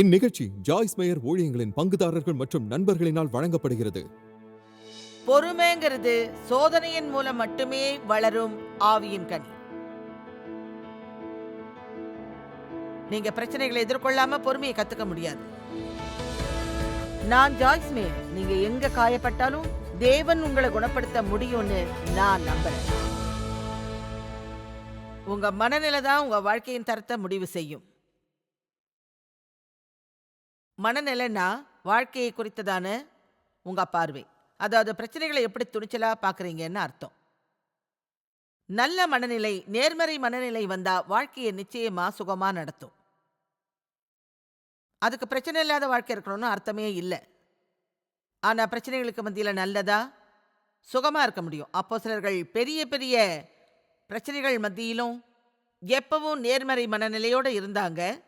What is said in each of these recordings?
இந்நிகழ்ச்சி Joyce mayor ஊழியங்களின் பங்குதாரர்கள் மற்றும் நண்பர்களினால் வழங்கப்படுகிறது. பொறுமைங்கிறது சோதனையின் மூலம் மட்டுமே வளரும் ஆவியின் கனி. நீங்க பிரச்சனைகளை எதிர்கொள்ளாம பொறுமையை கத்துக்க முடியாது. நான் ஜாய்ஸ் மேயர். நீங்க எங்க காயப்பட்டாலும் தேவன் உங்களை குணப்படுத்த முடியும்னு நான் நம்புறேன். உங்க மனநிலை தான் உங்க வாழ்க்கையின் தரத்தை முடிவு செய்யும். மனநிலைன்னா வாழ்க்கையை குறித்ததான உங்க பார்வை. அதாவது பிரச்சனைகளை எப்படி துணிச்சலாக பாக்குறீங்கன்னு அர்த்தம். நல்ல மனநிலை நேர்மறை மனநிலை வந்தா வாழ்க்கையை நிச்சயமா சுகமா நடத்தும். அதுக்கு பிரச்சனை இல்லாத வாழ்க்கை இருக்கணும்னு அர்த்தமே இல்லை. ஆனா பிரச்சனைகளுக்கு மத்தியில நல்லதா? சுகமா இருக்க முடியும். அப்போ சிலர்கள் பெரிய பெரிய பிரச்சனைகள் மத்தியிலும் எப்பவும் நேர்மறை மனநிலையோட இருந்தாங்க.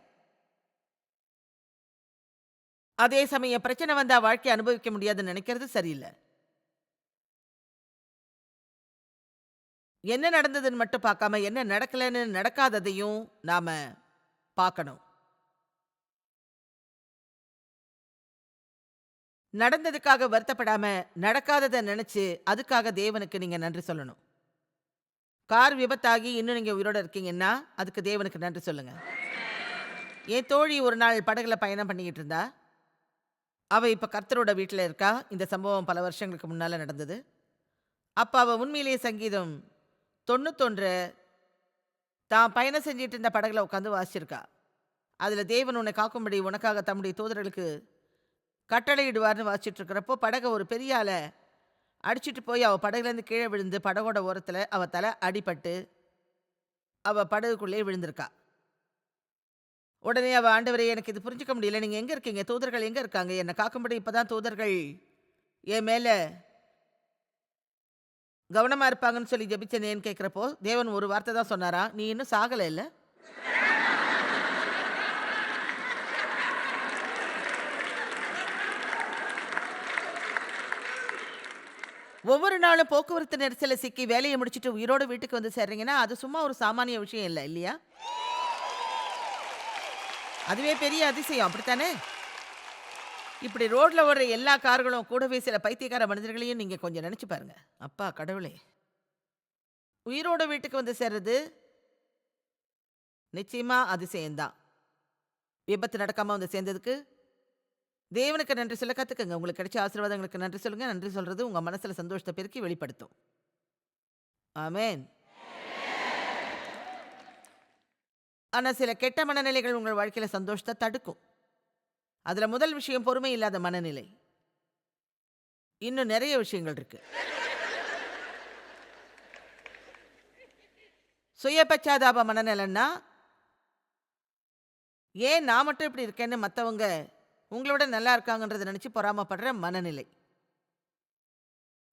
அதே சமயம் பிரச்சனை வந்தா வாழ்க்கை அனுபவிக்க முடியாதுன்னு நினைக்கிறது சரியில்லை. என்ன நடந்ததுன்னு மட்டும் பார்க்காம என்ன நடக்கலைன்னு நடக்காததையும் நாம பார்க்கணும். நடந்ததுக்காக வருத்தப்படாம நடக்காததை நினைச்சு அதுக்காக தேவனுக்கு நீங்க நன்றி சொல்லணும். கார் விபத்தாகி இன்னும் நீங்க உயிரோட இருக்கீங்கன்னா அதுக்கு தேவனுக்கு நன்றி சொல்லுங்க. என் தோழி ஒரு நாள் படகுல பயணம் பண்ணிக்கிட்டு இருந்தா அவ இப்போ கர்த்தரோட வீட்டில் இருக்கா? இந்த சம்பவம் பல வருஷங்களுக்கு முன்னால் நடந்தது. அப்ப அவ உண்மையிலேயே சங்கீதம் தொண்ணூத்தொன்று தான் பயணம் செஞ்சிட்டு இருந்த படகுல உட்காந்து வாசிச்சிருக்கா. அதுல தேவன் உன்னை காக்கும்படி உனக்காக தம்முடைய தூதர்களுக்கு கட்டளையிடுவார்னு வாசிச்சுட்டு இருக்கிறப்போ படகை ஒரு பெரிய ஆளை அடிச்சிட்டு போய் அவள் படகுலேருந்து கீழே விழுந்து படகோட ஓரத்தில் அவள் தலை அடிபட்டு அவள் படகுக்குள்ளே விழுந்திருக்கா. உடனே அவள் ஆண்டவரே எனக்கு இது புரிஞ்சுக்க முடியல. நீங்கள் எங்கே இருக்கீங்க? தூதர்கள் எங்கே இருக்காங்க? என்னை காக்கும்படி இப்போ தான் தூதர்கள் என் மேலே கவனமாக இருப்பாங்கன்னு சொல்லி ஜெபிச்சனேன்னு கேட்குறப்போ தேவன் ஒரு வார்த்தை தான் சொன்னாரா? நீ இன்னும் சாகலை இல்லை? ஒவ்வொரு நாளும் போக்குவரத்து நெரிசலை சிக்கி வேலையை முடிச்சுட்டு உயிரோடு வீட்டுக்கு வந்து சேர்றீங்கன்னா அது சும்மா ஒரு சாமானிய விஷயம் இல்லை இல்லையா? அதுவே பெரிய அதிசயம். அப்படித்தானே? இப்படி ரோட்ல ஓடுற எல்லா கார்களும் கூடவே சில பைத்தியக்கார மனிதர்களையும் நீங்க கொஞ்சம் நினைச்சு பாருங்க. அப்பா கடவுளே. உயிரோட வீட்டுக்கு வந்து சேர்றது நிச்சயமா அதிசயம்தான். விபத்து நடக்காம வந்து சேர்ந்ததுக்கு தேவனுக்கு நன்றி சொல்ல கத்துக்கங்க. உங்களுக்கு கிடைச்ச ஆசீர்வாதங்களுக்கு நன்றி சொல்லுங்க. நன்றி சொல்றது உங்கள் மனசுல சந்தோஷத்தை பெருக்கி வெளிப்படுத்தும். ஆமேன். ஆனால் சில கெட்ட மனநிலைகள் உங்கள் வாழ்க்கையில் சந்தோஷத்தை தடுக்கும். அதுல முதல் விஷயம் பொறுமை இல்லாத மனநிலை. இன்னும் நிறைய விஷயங்கள் இருக்கு. சுய பச்சாதாப மனநிலைன்னா ஏன் நான் மட்டும் இப்படி இருக்கேன்னு மற்றவங்க உங்களோட நல்லா இருக்காங்கன்றதை நினச்சி பொறாமப்படுற மனநிலை.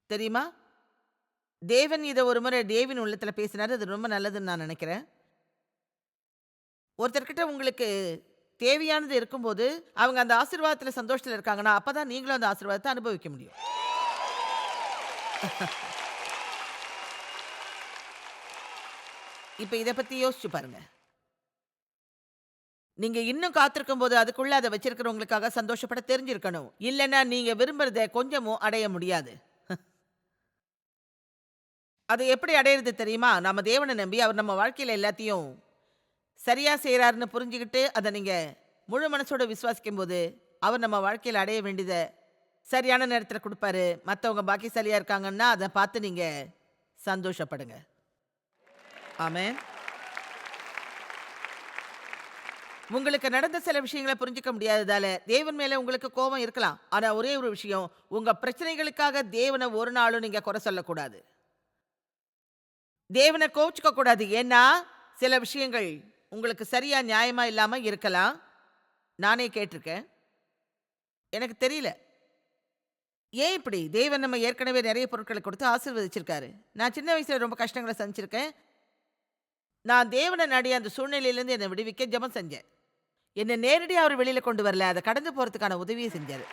தெரியுமா? தேவன் இதை ஒரு முறை தேவின் உள்ளத்தில் பேசினாரு. அது ரொம்ப நல்லதுன்னு நான் நினைக்கிறேன். ஒருத்தர்கிட்ட உங்களுக்கு தேவையானது இருக்கும்போது அவங்க அந்த ஆசீர்வாதத்தில் சந்தோஷத்தில் இருக்காங்கன்னா அப்போ தான் நீங்களும் அந்த ஆசீர்வாதத்தை அனுபவிக்க முடியும். இப்போ இதை பற்றி யோசிச்சு பாருங்க. நீங்கள் இன்னும் காத்திருக்கும் போது அதுக்குள்ளே அதை வச்சிருக்கிறவங்களுக்காக சந்தோஷப்பட தெரிஞ்சிருக்கணும். இல்லைன்னா நீங்கள் விரும்புகிறத கொஞ்சமும் அடைய முடியாது. அது எப்படி அடையிறது தெரியுமா? நம்ம தேவனை நம்பி அவர் நம்ம வாழ்க்கையில் எல்லாத்தையும் சரியா செய்கிறாருன்னு புரிஞ்சுக்கிட்டு அதை நீங்க முழு மனசோட விசுவாசிக்கும் போது அவர் நம்ம வாழ்க்கையில அடைய வேண்டியதை சரியான நேரத்தில் கொடுப்பாரு. மற்றவங்க பாக்கியசாலியாக இருக்காங்கன்னா அதை பார்த்து நீங்க சந்தோஷப்படுங்க. ஆமே உங்களுக்கு நடந்த சில விஷயங்களை புரிஞ்சுக்க முடியாததால தேவன் மேல உங்களுக்கு கோபம் இருக்கலாம். ஆனா ஒரே ஒரு விஷயம் உங்க பிரச்சனைகளுக்காக தேவனை ஒரு நாளும் நீங்க குறை சொல்லக்கூடாது. தேவனை கோவிச்சுக்க கூடாது ஏன்னா சில விஷயங்கள் உங்களுக்கு சரியா நியாயமா இல்லாம இருக்கலாம். நானே கேட்டிருக்கேன். எனக்கு தெரியல. ஏன் இப்படி? தேவன் நம்ம ஏற்கனவே நிறைய பொருட்களை கொடுத்து ஆசீர்வதிச்சிருக்காரு. நான் சின்ன வயசுல ரொம்ப கஷ்டங்களை சந்திச்சிருக்கேன். நான் தேவனை நாடி அந்த சூழ்நிலையிலேருந்து என்னை விடுவிக்க ஜெபம் செஞ்சேன். என்னை நேரடியாக அவர் வெளியில கொண்டு வரல. அதை கடந்து போறதுக்கான உதவியை செஞ்சார்.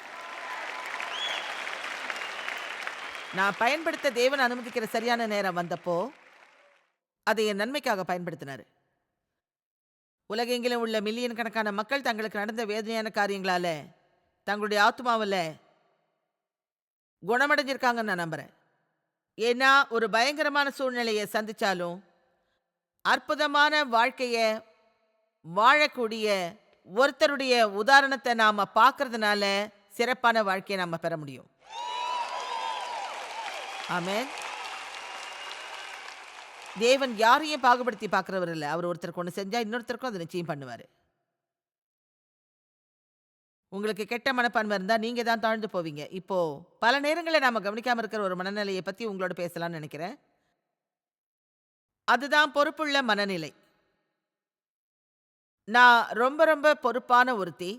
நான் பயன்படுத்த தேவன் அனுமதிக்கிற சரியான நேரம் வந்தப்போ அதை என் நன்மைக்காக பயன்படுத்தினார். உலகெங்கிலும் உள்ள மில்லியன் கணக்கான மக்கள் தங்களுக்கு நடந்த வேதனையான காரியங்களால தங்களுடைய ஆத்மாவில் குணமடைஞ்சிருக்காங்கன்னு நான் நம்புகிறேன் ஏன்னா ஒரு பயங்கரமான சூழ்நிலையை சந்திச்சாலும் அற்புதமான வாழ்க்கையை வாழக்கூடிய ஒருத்தருடைய உதாரணத்தை நாம் பார்க்கறதுனால சிறப்பான வாழ்க்கையை நாம் பெற முடியும். ஆமே தேவன் யாரையும் பாகுபடுத்தி பார்க்குறவர் இல்லை. அவர் ஒருத்தருக்கு ஒன்று செஞ்சால் இன்னொருத்தருக்கும் அதை நிச்சயம் பண்ணுவார். உங்களுக்கு கெட்ட மனப்பான்மை இருந்தால் நீங்கள் தான் தாழ்ந்து போவீங்க. இப்போ பல நேரங்களில் நாம் கவனிக்காமல் இருக்கிற ஒரு மனநிலையை பற்றி உங்களோட பேசலாம்னு நினைக்கிறேன். அதுதான் பொறுப்புள்ள மனநிலை. நான் ரொம்ப ரொம்ப பொறுப்பான ஒருத்தி.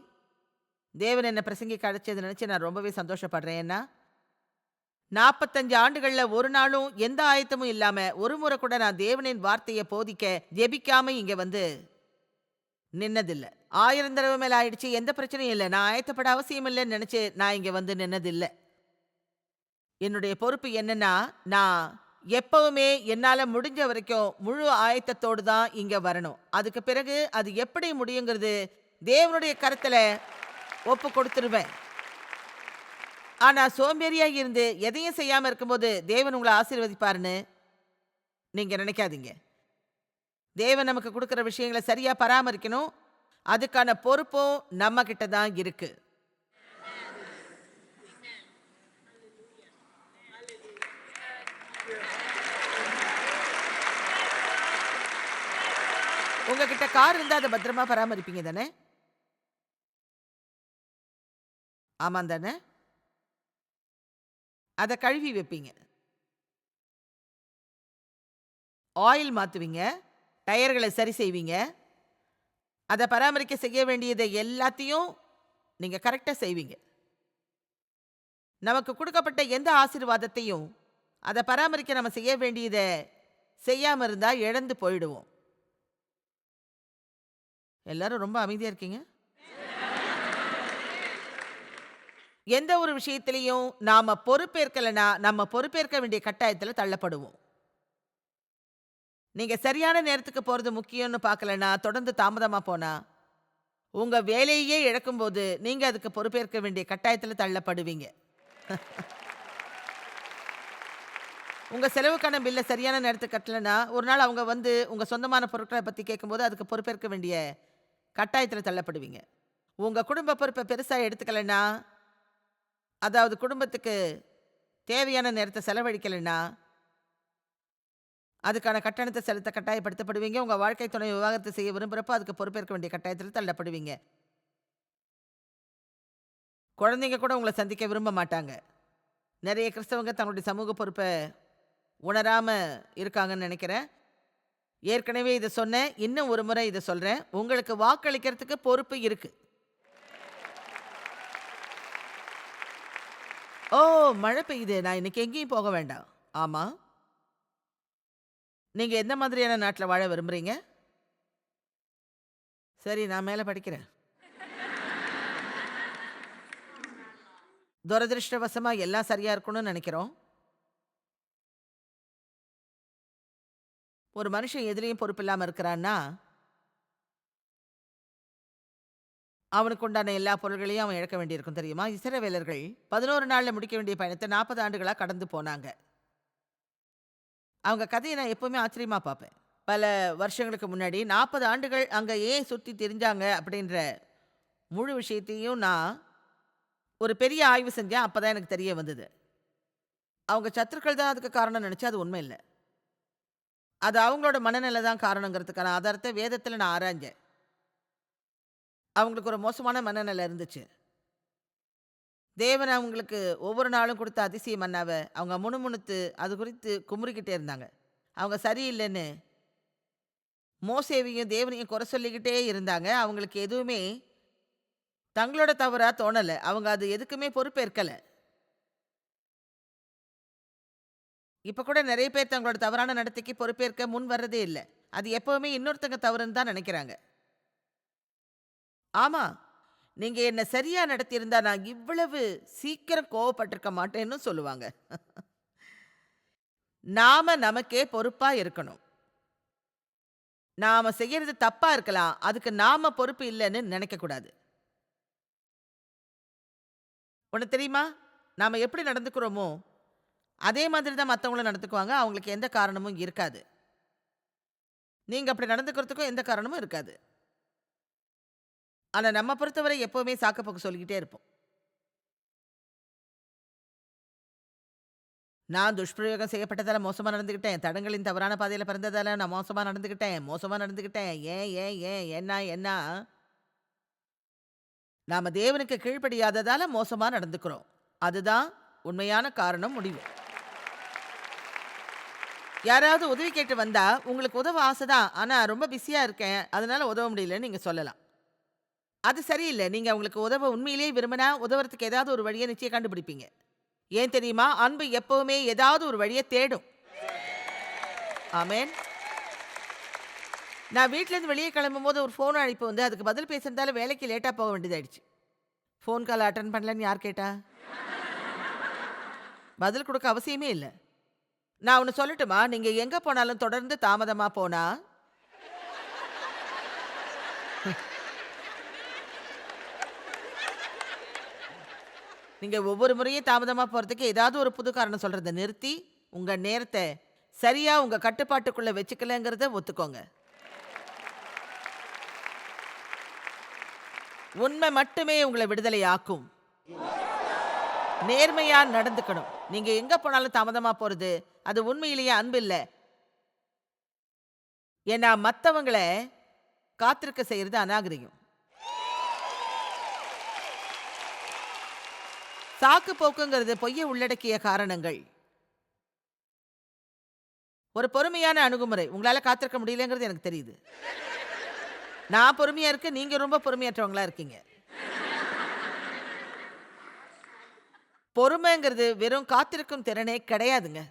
தேவன் என்னை பிரசங்கி அழைச்சதை நினச்சி நான் ரொம்பவே சந்தோஷப்படுறேன். ஏன்னா நாற்பத்தஞ்சு ஆண்டுகள்ல ஒரு நாளும் எந்த ஆயத்தமும் இல்லாம ஒரு முறை கூட நான் தேவனின் வார்த்தையை போதிக்க ஜெபிக்காம இங்க வந்து நின்னதில்லை. ஆயிரம் தடவை மேல ஆயிடுச்சு எந்த பிரச்சனையும் இல்லை. நான் ஆயத்தப்பட அவசியம் இல்லைன்னு நினைச்சு நான் இங்க வந்து நின்னதில்லை. என்னுடைய பொறுப்பு என்னன்னா நான் எப்பவுமே என்னால முடிஞ்ச வரைக்கும் முழு ஆயத்தத்தோடு தான் இங்க வரணும். அதுக்கு பிறகு அது எப்படி முடியுங்கிறது தேவனுடைய கருத்துல ஒப்பு கொடுத்துருவேன். ஆனால் சோம்பேறியாக இருந்து எதையும் செய்யாமல் இருக்கும்போது தேவன் உங்களை ஆசீர்வதிப்பாருன்னு நீங்கள் நினைக்காதீங்க. தேவன் நமக்கு கொடுக்குற விஷயங்களை சரியாக பராமரிக்கணும். அதுக்கான பொறுப்பும் நம்ம கிட்ட தான் இருக்கு. உங்ககிட்ட கார் இருந்தால் அதை பத்திரமா பராமரிப்பீங்க தானே? ஆமாம் தானே? அதை கழுவி வைப்பீங்க. ஆயில் மாற்றுவீங்க டயர்களை சரி செய்வீங்க. அதை பராமரிக்க செய்ய வேண்டியதை எல்லாத்தையும் நீங்கள் கரெக்டாக செய்வீங்க. நமக்கு கொடுக்கப்பட்ட எந்த ஆசீர்வாதத்தையும் அதை பராமரிக்க நம்ம செய்ய வேண்டியதை செய்யாமல் இருந்தால் இழந்து போயிடுவோம். எல்லாரும் ரொம்ப அமைதியாக இருக்கீங்க. எந்த ஒரு விஷயத்திலையும் நாம் பொறுப்பேற்கலைன்னா நம்ம பொறுப்பேற்க வேண்டிய கட்டாயத்தில் தள்ளப்படுவோம். நீங்கள் சரியான நேரத்துக்கு போகிறது முக்கியம்னு பார்க்கலனா தொடர்ந்து தாமதமாக போனால் உங்கள் வேலையே இழக்கும்போது நீங்கள் அதுக்கு பொறுப்பேற்க வேண்டிய கட்டாயத்தில் தள்ளப்படுவீங்க. உங்கள் செலவுக்கான பில்லை சரியான நேரத்துக்கு கட்டலனா ஒரு நாள் அவங்க வந்து உங்கள் சொந்தமான பொருட்களை பற்றி கேட்கும்போது அதுக்கு பொறுப்பேற்க வேண்டிய கட்டாயத்தில் தள்ளப்படுவீங்க. உங்கள் குடும்ப பொறுப்பை பெருசாக எடுத்துக்கலைன்னா அதாவது குடும்பத்துக்கு தேவையான நேரத்தை செலவழிக்கலைன்னா அதுக்கான கட்டணத்தை செலுத்த கட்டாயப்படுத்தப்படுவீங்க. உங்கள் வாழ்க்கை துணை விவாகரத்து செய்ய விரும்புகிறப்போ அதுக்கு பொறுப்பேற்க வேண்டிய கட்டாயத்தில் தள்ளப்படுவீங்க. குழந்தைங்க கூட உங்களை சந்திக்க விரும்ப மாட்டாங்க. நிறைய கிறிஸ்தவங்க தங்களுடைய சமூக பொறுப்பை உணராமல் இருக்காங்கன்னு நினைக்கிறேன். ஏற்கனவே இதை சொன்னேன் இன்னும் ஒரு முறை இதை சொல்கிறேன் உங்களுக்கு வாக்களிக்கிறதுக்கு பொறுப்பு இருக்கு. ஓ மழை பெய்யுது. நான் இன்னைக்கு எங்கேயும் போக வேண்டாம். ஆமாம் நீங்கள் எந்த மாதிரியான நாட்டில் வாழ விரும்புகிறீங்க சரி நான் மேலே படிக்கிறேன். துரதிருஷ்டவசமாக எல்லாம் சரியாக இருக்கணும்னு நினைக்கிறோம். ஒரு மனுஷன் எதிலையும் பொறுப்பு இல்லாமல் இருக்கிறான்னா அவனுக்கு உண்டான எல்லா பொருள்களையும் அவன் இழக்க வேண்டியிருக்கும் தெரியுமா? இசரவேலர்கள் பதினோரு நாளில் முடிக்க வேண்டிய பயணத்தை நாற்பது ஆண்டுகளாக கடந்து போனாங்க. அவங்க கதையை நான் எப்போவுமே ஆச்சரியமாக பார்ப்பேன். பல வருஷங்களுக்கு முன்னாடி நாற்பது ஆண்டுகள் அங்கே ஏன் சுற்றி தெரிஞ்சாங்க அப்படின்ற முழு விஷயத்தையும் நான் ஒரு பெரிய ஆய்வு செஞ்சேன். அப்போ தான் எனக்கு தெரிய வந்தது. அவங்க சத்துருக்கள் தான் அதுக்கு காரணம் நினச்சா அது உண்மை இல்லை. அது அவங்களோட மனநிலை தான் காரணங்கிறதுக்கான ஆதாரத்தை வேதத்தில் நான் ஆராய்ஞ்சேன். அவங்களுக்கு ஒரு மோசமான மனநிலை இருந்துச்சு. தேவன் அவங்களுக்கு ஒவ்வொரு நாளும் கொடுத்த அதிசய மன்னாவை அவங்க முணுமுணுத்து அது குறித்து குமுறிக்கிட்டே இருந்தாங்க. அவங்க சரியில்லைன்னு மோசேவையும் தேவனையும் குறை சொல்லிக்கிட்டே இருந்தாங்க. அவங்களுக்கு எதுவுமே தங்களோட தவறாக தோணலை. அவங்க அது எதுக்குமே பொறுப்பேற்கலை. இப்போ கூட நிறைய பேர் தங்களோட தவறான நடத்தைக்கு பொறுப்பேற்க முன் வர்றதே இல்லை. அது எப்போவுமே இன்னொருத்தங்க தவறுன்னு தான் நினைக்கிறாங்க. ஆமா நீங்க என்ன சரியா நடத்தியிருந்தா நான் இவ்வளவு சீக்கிரம் கோவப்பட்டிருக்க மாட்டேன்னு சொல்லுவாங்க. நாம நமக்கே பொறுப்பா இருக்கணும். நாம செய்யறது தப்பா இருக்கலாம் அதுக்கு நாம பொறுப்பு இல்லைன்னு நினைக்கக்கூடாது உனக்கு தெரியுமா? நாம எப்படி நடந்துக்கிறோமோ அதே மாதிரி தான் மற்றவங்களும் நடந்துக்குவாங்க அவங்களுக்கு எந்த காரணமும் இருக்காது. நீங்க அப்படி நடந்துக்கிறதுக்கும் எந்த காரணமும் இருக்காது. ஆனால் நம்ம பொறுத்தவரை எப்போவுமே சாக்கப்போக்கு சொல்லிக்கிட்டே இருப்போம். நான் துஷ்பிரயோகம் செய்யப்பட்டதால் மோசமாக நடந்துக்கிட்டேன். தடங்களின் தவறான பாதையில் பிறந்ததால் நான் மோசமாக நடந்துக்கிட்டேன். மோசமாக நடந்துக்கிட்டேன். ஏன் ஏன் ஏன் என்ன என்ன நாம் தேவனுக்கு கீழ்ப்படியாததால் மோசமாக நடந்துக்கிறோம். அதுதான் உண்மையான காரணம் முடிவு. யாராவது உதவி கேட்டு வந்தால் உங்களுக்கு உதவ ஆசை தான். ஆனால் ரொம்ப பிஸியாக இருக்கேன். அதனால் உதவ முடியலன்னு நீங்கள் சொல்லலாம். அது சரியில்லை. நீங்கள் அவங்களுக்கு உதவ உண்மையிலேயே விரும்பினா உதவுறதுக்கு ஏதாவது ஒரு வழியை நிச்சயம் கண்டுபிடிப்பீங்க. ஏன் தெரியுமா? அன்பு எப்பவுமே ஏதாவது ஒரு வழியை தேடும். ஆமேன். நான் வீட்டிலேருந்து வெளியே கிளம்பும்போது ஒரு ஃபோன் அழைப்பு வந்து அதுக்கு பதில் பேசுகிறதால வேலைக்கு லேட்டாக போக வேண்டியதாயிடுச்சு. ஃபோன் கால் அட்டன் பண்ணலன்னு யார் கேட்டா? பதில் கொடுக்க அவசியமே இல்லை. நான் ஒன்று சொல்லட்டுமா? நீங்கள் எங்கே போனாலும் தொடர்ந்து தாமதமாக போனால் நீங்கள் ஒவ்வொரு முறையும் தாமதமாக போகிறதுக்கு ஏதாவது ஒரு புது காரணம் சொல்கிறத நிறுத்தி உங்கள் நேரத்தை சரியாக உங்கள் கட்டுப்பாட்டுக்குள்ளே வச்சுக்கலங்கிறத ஒத்துக்கோங்க. உண்மை மட்டுமே உங்களை விடுதலை ஆக்கும். நேர்மையாக நடந்துக்கணும். நீங்கள் எங்கே போனாலும் தாமதமாக போகிறது அது உண்மையிலேயே அன்பு இல்லை. ஏன்னா மற்றவங்களை காத்திருக்க செய்கிறது அநாகரிகம். சாக்கு போக்குங்கிறது பொய்யை உள்ளடக்கிய காரணங்கள். ஒரு பொறுமையான அணுகுமுறை. உங்களால் காத்திருக்க முடியலங்கிறது எனக்கு தெரியுது. நான் பொறுமையா இருக்க நீங்க ரொம்ப பொறுமையற்றவங்களா இருக்கீங்க. பொறுமைங்கிறது வெறும் காத்திருக்கும் திறனே கிடையாதுங்க.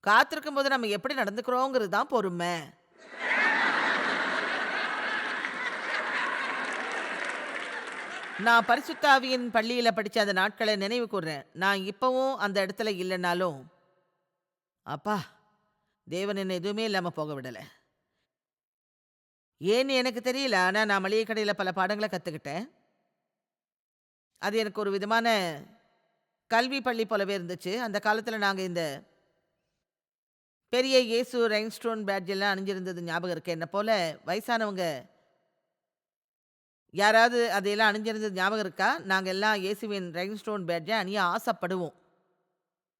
காத்திருக்கும் போது நம்ம எப்படி நடந்துக்கிறோங்கிறது தான் பொறுமை. நான் பரிசுத்தாவியின் பள்ளியில் படித்த அந்த நாட்களை நினைவு கூறுறேன் நான் இப்போவும் அந்த இடத்துல இல்லைனாலும் அப்பா தேவன் என்ன எதுவுமே இல்லாமல் போக விடலை. ஏன்னு எனக்கு தெரியல ஆனால் நான் மளிகை கடையில் பல பாடங்களை கற்றுக்கிட்டேன் அது எனக்கு ஒரு விதமான கல்வி பள்ளி போலவே இருந்துச்சு. அந்த காலத்தில் நாங்கள் இந்த பெரிய இயேசு ரைன்ஸ்டோன் பேட்ஜ் எல்லாம் அணிஞ்சிருந்தது ஞாபகம் இருக்கு. என்ன போல வயசானவங்க யாராவது அதையெல்லாம் அணிஞ்சிருந்தது ஞாபகம் இருக்கா? நாங்கள் எல்லாம் ஏசிவின் ரைன் ஸ்டோன் பேட்ஜை அணிய ஆசைப்படுவோம்.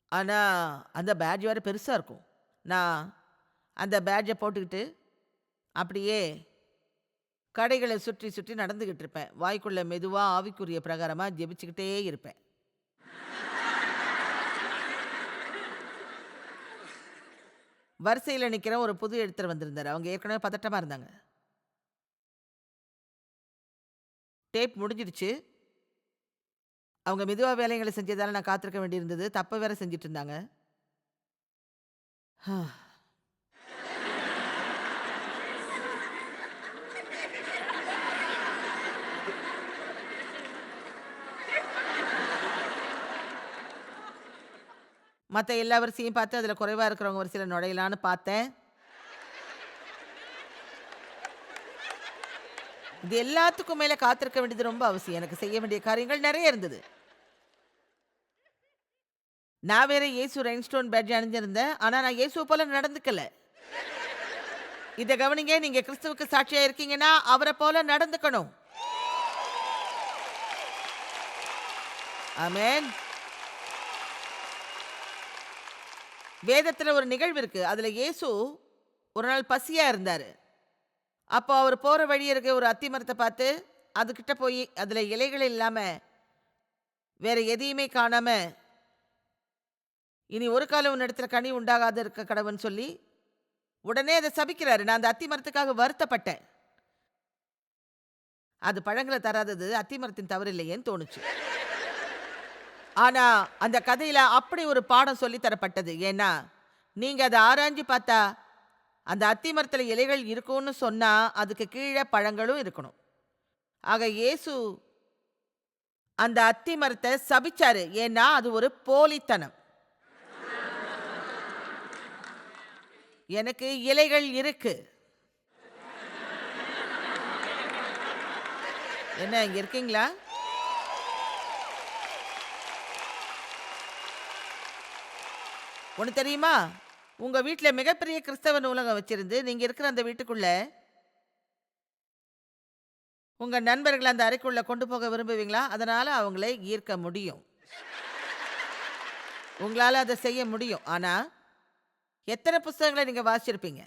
ஆனால் அந்த பேட்ஜ் வேறு பெருசாக இருக்கும். நான் அந்த பேட்ஜை போட்டுக்கிட்டு அப்படியே கடைகளை சுற்றி சுற்றி நடந்துக்கிட்டு இருப்பேன். வாய்க்குள்ள மெதுவாக ஆவிக்குரிய பிரகாரமாக ஜெபிச்சுக்கிட்டே இருப்பேன். வரிசையில் நிற்கிற ஒரு புது எழுத்தர் வந்திருந்தார். அவங்க ஏற்கனவே பதட்டமாக இருந்தாங்க. டேப் முடிஞ்சிடுச்சு. அவங்க மெதுவாக வேலைகளை செஞ்சதால நான் காத்திருக்க வேண்டியிருந்தது. தப்ப வேற செஞ்சுட்டு இருந்தாங்க மற்ற எல்லா வரிசையும் பார்த்து அதில் குறைவாக இருக்கிறவங்க வரிசையில் நுழையலான்னு பார்த்தேன். இது எல்லாத்துக்கும் மேலே காத்திருக்க வேண்டியது ரொம்ப அவசியம். எனக்கு செய்ய வேண்டிய காரியங்கள் நிறைய இருந்தது. நான் வேற இயேசு ரெயின்ஸ்டோன் பேட்ஜ் அணிஞ்சிருந்தேன். ஆனால் நான் இயேசு போல நடந்துக்கல. இதை கவனிங்க நீங்க கிறிஸ்துவுக்கு சாட்சியா இருக்கீங்கன்னா அவரை போல நடந்துக்கணும். ஆமேன் வேதத்தில் ஒரு நிகழ்வு இருக்கு. அதுல இயேசு ஒரு நாள் பசியா இருந்தாரு. அப்போ அவர் போகிற வழி இருக்க ஒரு அத்தி மரத்தை பார்த்து அதுக்கிட்ட போய் அதில் இலைகள் இல்லாமல் வேற எதையுமே காணாமல் இனி ஒரு காலம் உன்னிடத்துல கனி உண்டாகாது இருக்க கடவுன்னு சொல்லி உடனே அதை சபிக்கிறாரு. நான் அந்த அத்தி மரத்துக்காக வருத்தப்பட்டேன். அது பழங்களை தராதது அத்தி மரத்தின் தவறு இல்லையேன்னு தோணுச்சு. ஆனால் அந்த கதையில் அப்படி ஒரு பாடம் சொல்லி தரப்பட்டது. ஏன்னா நீங்கள் அதை ஆராய்ஞ்சு பார்த்தா அந்த அத்தி மரத்தில் இலைகள் இருக்கும்னு சொன்னால் அதுக்கு கீழே பழங்களும் இருக்கணும். ஆக இயேசு அந்த அத்தி மரத்தை சபிச்சாரு. ஏன்னா அது ஒரு போலித்தனம். எனக்கு இலைகள் இருக்கு. என்ன இங்க இருக்கீங்களா? ஒன்று தெரியுமா? உங்கள் வீட்டில் மிகப்பெரிய கிறிஸ்தவ நூலகம் வச்சிருந்து நீங்கள் இருக்கிற அந்த வீட்டுக்குள்ளே உங்கள் நண்பர்களை அந்த அறைக்குள்ளே கொண்டு போக விரும்புவீங்களா? அதனால் அவங்களை ஈர்க்க முடியும். உங்களால் அதை செய்ய முடியும். ஆனால் எத்தனை புஸ்தகங்களை நீங்கள் வாசிச்சிருப்பீங்க?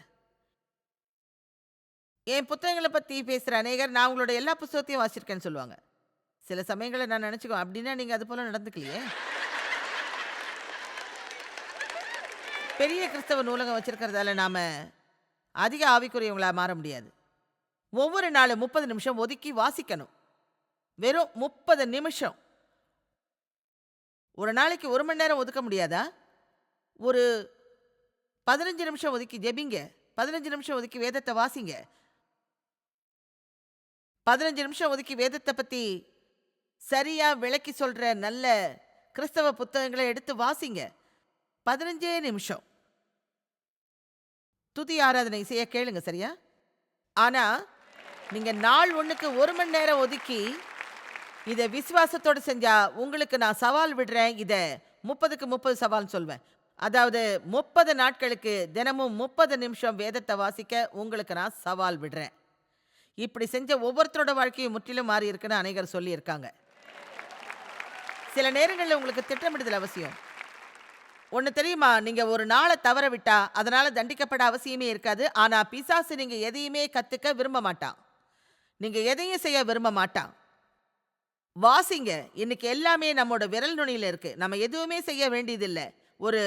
என் புத்தகங்களை பற்றி பேசுகிற அநேகர் நான் உங்களோட எல்லா புஸ்தகத்தையும் வாசிச்சிருக்கேன்னு சொல்லுவாங்க. சில சமயங்களில் நான் நினைச்சுக்கோ அப்படின்னா நீங்கள் அது போல் நடந்துக்கலையே. பெரிய கிறிஸ்தவ நூலகம் வச்சிருக்கிறதால நாம அதிக ஆவிக்குரியவங்களா மாற முடியாது. ஒவ்வொரு நாளும் முப்பது நிமிஷம் ஒதுக்கி வாசிக்கணும். வெறும் முப்பது நிமிஷம். ஒரு நாளைக்கு ஒரு மணி நேரம் ஒதுக்க முடியாதா? ஒரு பதினஞ்சு நிமிஷம் ஒதுக்கி ஜெபிங்க. பதினஞ்சு நிமிஷம் ஒதுக்கி வேதத்தை வாசிங்க. பதினஞ்சு நிமிஷம் ஒதுக்கி வேதத்தை பற்றி சரியாக விளக்கி சொல்கிற நல்ல கிறிஸ்தவ புத்தகங்களை எடுத்து வாசிங்க. பதினஞ்சே நிமிஷம். துதி ஆராதனை செய்ய கேளுங்க சரியா? ஆனா நீங்க நாள் ஒண்ணுக்கு ஒரு மணி நேரம் ஒதுக்கி இதை விசுவாசத்தோட செஞ்சா உங்களுக்கு நான் சவால் விடுறேன். இதை முப்பதுக்கு முப்பது சவால்னு சொல்வேன். அதாவது முப்பது நாட்களுக்கு தினமும் முப்பது நிமிஷம் வேதத்தை வாசிக்க உங்களுக்கு நான் சவால் விடுறேன். இப்படி செஞ்ச ஒவ்வொருத்தரோட வாழ்க்கையும் முற்றிலும் மாறி இருக்குன்னு அனைகர் சொல்லியிருக்காங்க. சில நேரங்களில் உங்களுக்கு திட்டமிடுதல் அவசியம். ஒன்று தெரியுமா? நீங்கள் ஒரு நாளை தவற விட்டா அதனால் தண்டிக்கப்பட அவசியமே இருக்காது. ஆனால் பிசாசு நீங்கள் எதையுமே கற்றுக்க விரும்ப மாட்டான். நீங்கள் எதையும் செய்ய விரும்ப மாட்டான். வாசிங்க. இன்னைக்கு எல்லாமே நம்மோட விரல் நுனியில் இருக்குது நம்ம எதுவுமே செய்ய வேண்டியதில்லை. ஒரு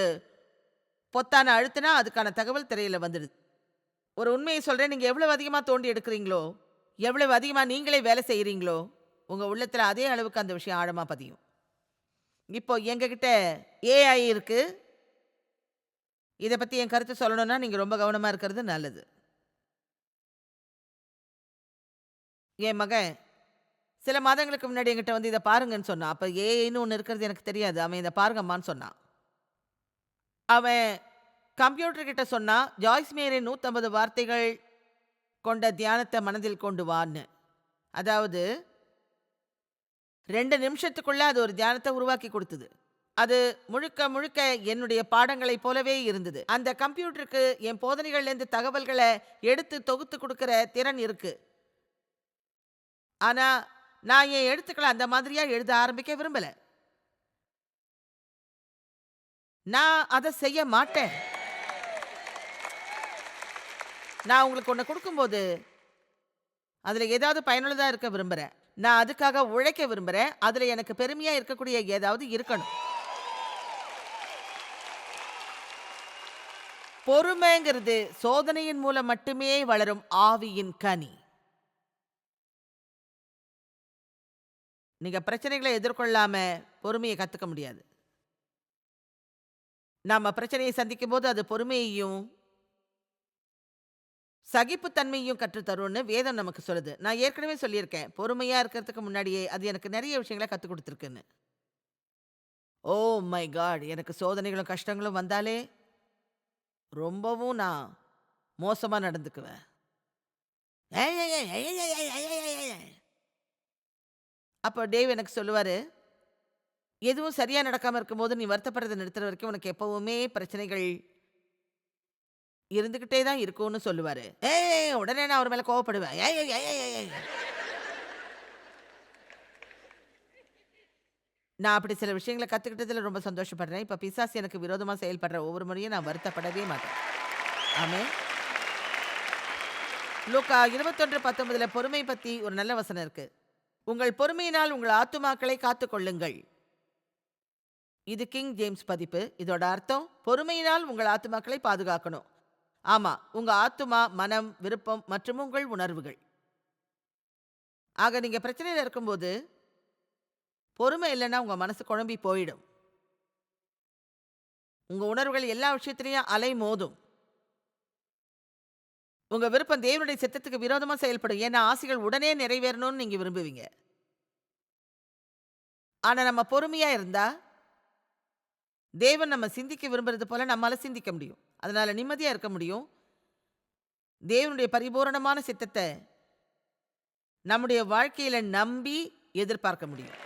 பொத்தான அழுத்தினா அதுக்கான தகவல் திரையில் வந்துடுது. ஒரு உண்மையை சொல்கிறேன் நீங்கள் எவ்வளவு அதிகமாக தோண்டி எடுக்கிறீங்களோ எவ்வளவு அதிகமாக நீங்களே வேலை செய்கிறீங்களோ உங்கள் உள்ளத்தில் அதே அளவுக்கு அந்த விஷயம் ஆழமாக பதியும். இப்போ எங்ககிட்ட ஏஐ இருக்கு. இதை பத்தி என் கருத்து சொல்லணும்னா நீங்க ரொம்ப கவனமா இருக்கிறது நல்லது. என் மகன் சில மாதங்களுக்கு முன்னாடி என்கிட்ட வந்து இதை பாருங்கன்னு சொன்னான். அப்போ ஏஐன்னு ஒன்று இருக்கிறது எனக்கு தெரியாது. அவன் இதை பாருங்கம்மான்னு சொன்னான். அவன் கம்ப்யூட்டர் கிட்ட சொன்னா ஜாய்ஸ் மேரின் நூற்றம்பது வார்த்தைகள் கொண்ட தியானத்தை மனதில் கொண்டு வான்னு. அதாவது ரெண்டு நிமிஷத்துக்குள்ள அது ஒரு தியானத்தை உருவாக்கி கொடுத்தது. அது முழுக்க முழுக்க என்னுடைய பாடங்களைப் போலவே இருந்தது. அந்த கம்ப்யூட்டருக்கு என் போதனைகள்லேருந்து தகவல்களை எடுத்து தொகுத்து கொடுக்குற திறன் இருக்கு. ஆனால் நான் என் எழுத்துக்களை அந்த மாதிரியாக எழுத ஆரம்பிக்க விரும்பலை. நான் அதை செய்ய மாட்டேன். நான் உங்களுக்கு ஒன்று கொடுக்கும்போது அதில் ஏதாவது பயனுள்ளதாக இருக்க விரும்புகிறேன் நான் அதுக்காக உழைக்க விரும்புகிறேன் அதில் எனக்கு பெருமையாக இருக்கக்கூடிய ஏதாவது இருக்கணும். பொறுமைங்கிறது சோதனையின் மூலம் மட்டுமே வளரும் ஆவியின் கனி. நீங்க பிரச்சனைகளை எதிர்கொள்ளாம பொறுமையை கத்துக்க முடியாது. நாம பிரச்சனையை சந்திக்கும் போது அது பொறுமையையும் சகிப்புத்தன்மையும் கற்றுத்தரும்னு வேதம் நமக்கு சொல்லுது. நான் ஏற்கனவே சொல்லியிருக்கேன். பொறுமையாக இருக்கிறதுக்கு முன்னாடியே அது எனக்கு நிறைய விஷயங்களை கற்றுக் கொடுத்துருக்குன்னு. Oh my God. எனக்கு சோதனைகளும் கஷ்டங்களும் வந்தாலே ரொம்பவும் நான் மோசமாக நடந்துக்குவேன். அப்போ டேவ் எனக்கு சொல்லுவார் எதுவும் சரியாக நடக்காமல் இருக்கும்போது நீ வருத்தப்படுறதை நிறுத்துற வரைக்கும் உனக்கு எப்போவுமே பிரச்சனைகள் இருந்துகிட்டே தான் இருக்கும்னு சொல்லுவாரு. ஏய் உடனே நான் அவர் மேல கோவப்படுவேன். ஏய், ஏய், ஏய், ஏய், ஏய். நான் அப்படி சில விஷயங்களை கத்துக்கிட்டதுல ரொம்ப சந்தோஷப்படுறேன். இப்ப பிசாஸ் எனக்கு விரோதமா செயல்படுற ஒவ்வொரு முறையும் நான் வருத்தப்படவே மாட்டேன். ஆமே லூக்கா இருபத்தொன்று பத்தொன்பதுல பொறுமை பத்தி ஒரு நல்ல வசனம் இருக்கு. உங்கள் பொறுமையினால் உங்கள் ஆத்துமாக்களை காத்துக்கொள்ளுங்கள் இது கிங் ஜேம்ஸ் பதிப்பு. இதோட அர்த்தம் பொறுமையினால் உங்கள் ஆத்துமாக்களை பாதுகாக்கணும். ஆமா உங்க ஆத்துமா மனம் விருப்பம் மற்றும் உங்கள் உணர்வுகள். ஆக நீங்க பிரச்சனையில் இருக்கும்போது பொறுமை இல்லைன்னா உங்க மனசு குழம்பி போயிடும். உங்க உணர்வுகள் எல்லா விஷயத்திலையும் அலை மோதும். உங்க விருப்பம் தேவனுடைய சித்தத்துக்கு விரோதமா செயல்படும். ஏன்னா ஆசைகள் உடனே நிறைவேறணும்னு நீங்க விரும்புவீங்க. ஆனா நம்ம பொறுமையா இருந்தா தேவன் நம்ம சிந்திக்க விரும்புறது போல நம்மளால் சிந்திக்க முடியும். அதனால் நிம்மதியாக இருக்க முடியும். தேவனுடைய பரிபூரணமான சித்தத்தை நம்முடைய வாழ்க்கையில் நம்பி எதிர்பார்க்க முடியும்.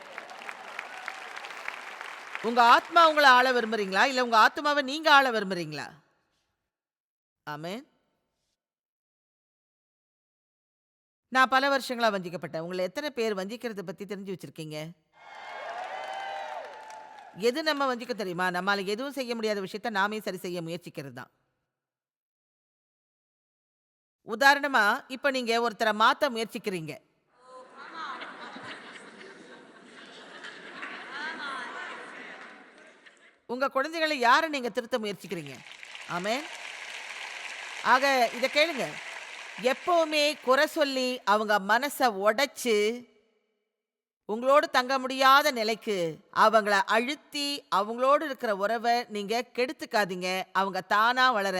உங்கள் ஆத்மா உங்களை ஆள விரும்புகிறீங்களா இல்லை உங்கள் ஆத்மாவை நீங்கள் ஆள விரும்புறீங்களா? ஆமே நான் பல வருஷங்களாக வஞ்சிக்கப்பட்டேன். உங்களை எத்தனை பேர் வஞ்சிக்கிறத பற்றி தெரிஞ்சு வச்சிருக்கீங்க? எது நம்ம வஞ்சிக்க தெரியுமா? நம்மால எதுவும் செய்ய முடியாத விஷயத்த நாமே சரி செய்ய முயற்சிக்கிறது தான். உதாரணமா இப்ப நீங்க ஒருத்தரை மாத்த முயற்சிக்கிறீங்க. உங்க குழந்தைகளை யாரை நீங்க திருத்த முயற்சிக்கிறீங்க? ஆமே ஆக இதை கேளுங்க. எப்பவுமே குறை சொல்லி அவங்க மனசை உடைச்சு உங்களோடு தங்க முடியாத நிலைக்கு அவங்கள அழுத்தி அவங்களோடு இருக்கிற உறவை நீங்க கெடுத்துக்காதீங்க. அவங்க தானா வளர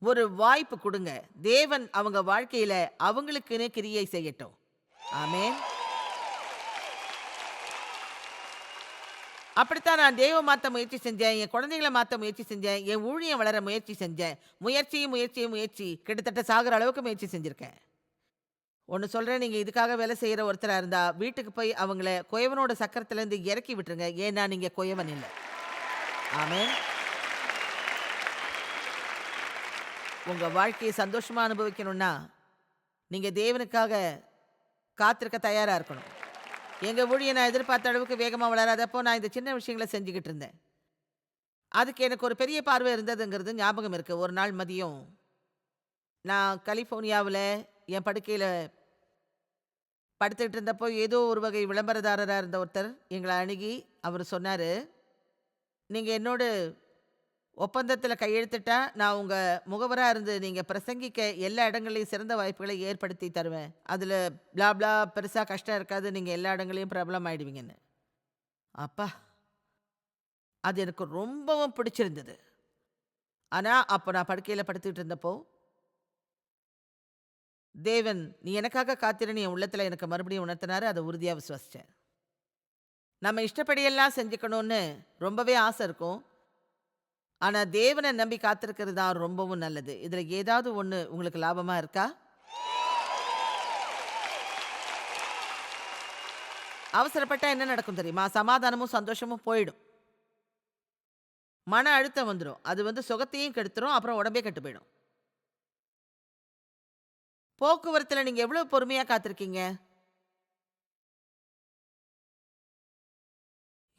ஒரு வாய்ப்பு கொடுங்க. தேவன் அவங்க வாழ்க்கையில அவங்களுக்குன்னு கிரியை செய்யட்டும். ஆமே அப்படித்தான் நான் தெய்வம் மாற்ற முயற்சி செஞ்சேன். என் குழந்தைகளை மாற்ற முயற்சி செஞ்சேன். என் ஊழியம் வளர முயற்சி செஞ்சேன். முயற்சி முயற்சி முயற்சி கிட்டத்தட்ட சாகுற அளவுக்கு முயற்சி செஞ்சுருக்கேன். ஒன்று சொல்கிறேன் நீங்கள் இதுக்காக வேலை செய்கிற ஒருத்தராக இருந்தா வீட்டுக்கு போய் அவங்கள குயவனோட சக்கரத்துலேருந்து இறக்கி விட்டுருங்க. ஏன்னா நீங்கள் குயவன் இல்லை. ஆமே உங்கள் வாழ்க்கையை சந்தோஷமாக அனுபவிக்கணும்னா நீங்கள் தேவனுக்காக காத்திருக்க தயாராக இருக்கணும். எங்கள் ஊழியை நான் எதிர்பார்த்த அளவுக்கு வேகமாக வளராதப்போ நான் இந்த சின்ன விஷயங்களை செஞ்சுக்கிட்டு இருந்தேன். அதுக்கு எனக்கு ஒரு பெரிய பார்வை இருந்ததுங்கிறது ஞாபகம் இருக்குது ஒரு நாள் மதியம் நான் கலிஃபோர்னியாவில் என் படுக்கையில் படுத்துக்கிட்டு இருந்தப்போ ஏதோ ஒரு வகை விளம்பரதாரராக இருந்த ஒருத்தர் எங்களை அணுகி அவர் சொன்னார் நீங்கள் என்னோட ஒப்பந்தத்தில் கையெழுத்திட்டா நான் உங்கள் முகவராக இருந்து நீங்கள் பிரசங்கிக்க எல்லா இடங்களையும் சிறந்த வாய்ப்புகளை ஏற்படுத்தி தருவேன். அதில் பிளாப்ளா பெருசாக கஷ்டம் இருக்காது. நீங்கள் எல்லா இடங்களையும் பிரபலம் ஆயிடுவீங்கன்னு. அப்பா அது எனக்கு ரொம்பவும் பிடிச்சிருந்தது. ஆனால் அப்போ நான் படுக்கையில் படுத்துக்கிட்டு இருந்தப்போ தேவன் நீ எனக்காக காத்திரன்னு என் உள்ளத்தில் எனக்கு மறுபடியும் உணர்த்தினாரு அதை உறுதியாக விசுவாசித்தேன் நம்ம இஷ்டப்படியெல்லாம் செஞ்சுக்கணும்னு ரொம்பவே ஆசை இருக்கும். ஆனால் தேவனை நம்பி காத்திருக்கிறது தான் ரொம்பவும் நல்லது. இதில் ஏதாவது ஒன்று உங்களுக்கு லாபமாக இருக்கா? அவசரப்பட்டால் என்ன நடக்கும் தெரியுமா? சமாதானமும் சந்தோஷமும் போயிடும். மன அழுத்தம் வந்துடும் அது வந்து சுகத்தையும் கெடுத்துரும் அப்புறம் உடம்பே கெட்டு போயிடும். போக்குவரத்தில் நீங்கள் எவ்வளோ பொறுமையாக காத்திருக்கீங்க?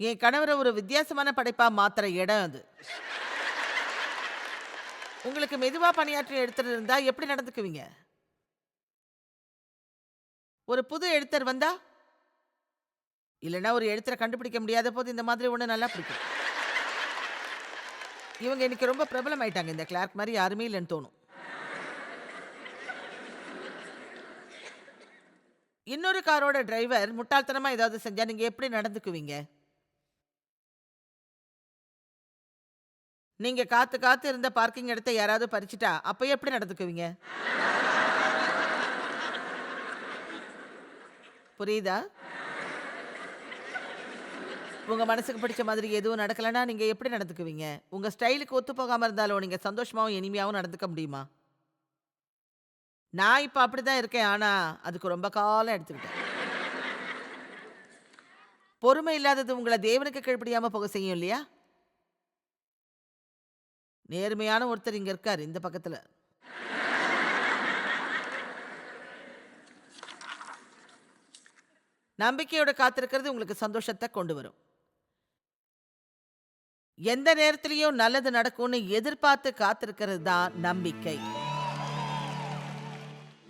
என் கணவரை ஒரு வித்தியாசமான படைப்பாக மாத்துற இடம் அது. உங்களுக்கு மெதுவாக பணியாற்றி எடுத்துட்டு இருந்தா எப்படி நடந்துக்குவீங்க? ஒரு புது எழுத்தர் வந்தா? இல்லைன்னா ஒரு எழுத்தரை கண்டுபிடிக்க முடியாத போது இந்த மாதிரி ஒன்று நல்லா பிடிக்கும். இவங்க இன்னைக்கு ரொம்ப பிரபலம் ஆயிட்டாங்க இந்த கிளார்க் மாதிரி யாருமே இல்லைன்னு தோணும். இன்னொரு காரோட டிரைவர் முட்டாள்தனமாக ஏதாவது செஞ்சால் நீங்கள் எப்படி நடந்துக்குவீங்க? நீங்கள் காத்து காத்து இருந்த பார்க்கிங் இடத்த யாராவது பறிச்சிட்டா அப்போ எப்படி நடந்துக்குவீங்க? புரியுதா? உங்க மனசுக்கு பிடிச்ச மாதிரி எதுவும் நடக்கலன்னா நீங்க எப்படி நடந்துக்குவீங்க? உங்க ஸ்டைலுக்கு ஒத்து போகாம இருந்தாலும் நீங்க சந்தோஷமாவும் இனிமையாவும் நடந்துக்க முடியுமா? நான் இப்ப அப்படிதான் இருக்கேன். ஆனால் அதுக்கு ரொம்ப காலம் எடுத்துக்கிட்டேன். பொறுமை இல்லாதது உங்களை தேவனுக்கு கீழ்படியாமல் போக செய்யும் இல்லையா? நேர்மையான ஒருத்தர் இங்கே இருக்கார் இந்த பக்கத்தில். நம்பிக்கையோட காத்திருக்கிறது உங்களுக்கு சந்தோஷத்தை கொண்டு வரும். எந்த நேரத்திலையும் நல்லது நடக்கும்னு எதிர்பார்த்து காத்திருக்கிறது தான் நம்பிக்கை.